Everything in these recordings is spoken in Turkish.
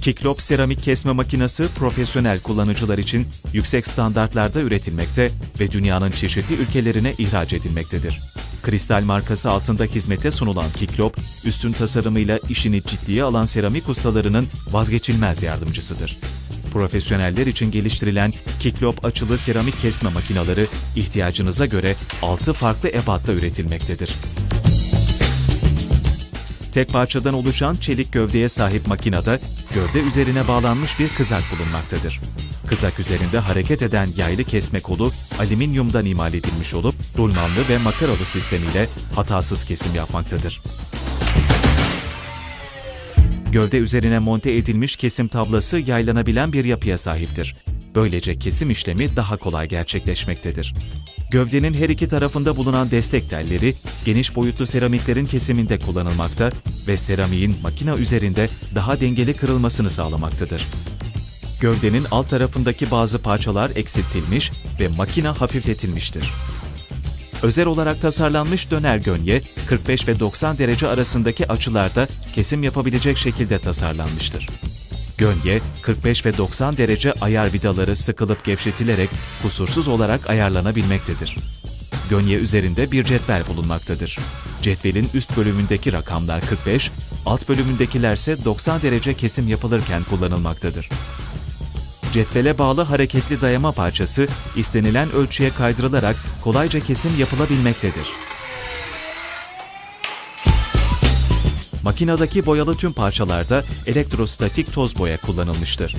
Kiklop seramik kesme makinesi profesyonel kullanıcılar için yüksek standartlarda üretilmekte ve dünyanın çeşitli ülkelerine ihraç edilmektedir. Kristal markası altında hizmete sunulan Kiklop, üstün tasarımıyla işini ciddiye alan seramik ustalarının vazgeçilmez yardımcısıdır. Profesyoneller için geliştirilen Kiklop açılı seramik kesme makineleri ihtiyacınıza göre 6 farklı ebatta üretilmektedir. Tek parçadan oluşan çelik gövdeye sahip makinede gövde üzerine bağlanmış bir kızak bulunmaktadır. Kızak üzerinde hareket eden yaylı kesme kolu alüminyumdan imal edilmiş olup rulmanlı ve makaralı sistemiyle hatasız kesim yapmaktadır. Gövde üzerine monte edilmiş kesim tablası yaylanabilen bir yapıya sahiptir. Böylece kesim işlemi daha kolay gerçekleşmektedir. Gövdenin her iki tarafında bulunan destek telleri geniş boyutlu seramiklerin kesiminde kullanılmakta ve seramiğin makina üzerinde daha dengeli kırılmasını sağlamaktadır. Gövdenin alt tarafındaki bazı parçalar eksiltilmiş ve makina hafifletilmiştir. Özel olarak tasarlanmış döner gönye 45 ve 90 derece arasındaki açılarda kesim yapabilecek şekilde tasarlanmıştır. Gönye 45 ve 90 derece ayar vidaları sıkılıp gevşetilerek kusursuz olarak ayarlanabilmektedir. Gönye üzerinde bir cetvel bulunmaktadır. Cetvelin üst bölümündeki rakamlar 45, alt bölümündekiler ise 90 derece kesim yapılırken kullanılmaktadır. Cetvele bağlı hareketli dayama parçası istenilen ölçüye kaydırılarak kolayca kesim yapılabilmektedir. Makinedeki boyalı tüm parçalarda elektrostatik toz boya kullanılmıştır.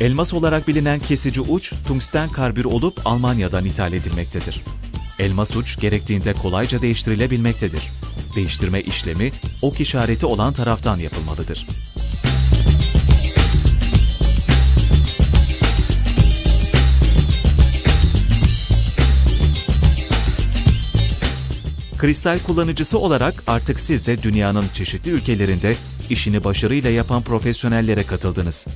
Elmas olarak bilinen kesici uç tungsten karbür olup Almanya'dan ithal edilmektedir. Elmas uç gerektiğinde kolayca değiştirilebilmektedir. Değiştirme işlemi ok işareti olan taraftan yapılmalıdır. Kristal kullanıcısı olarak artık siz de dünyanın çeşitli ülkelerinde işini başarıyla yapan profesyonellere katıldınız.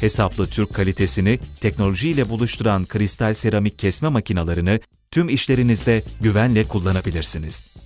Hesaplı Türk kalitesini teknolojiyle buluşturan kristal seramik kesme makinalarını tüm işlerinizde güvenle kullanabilirsiniz.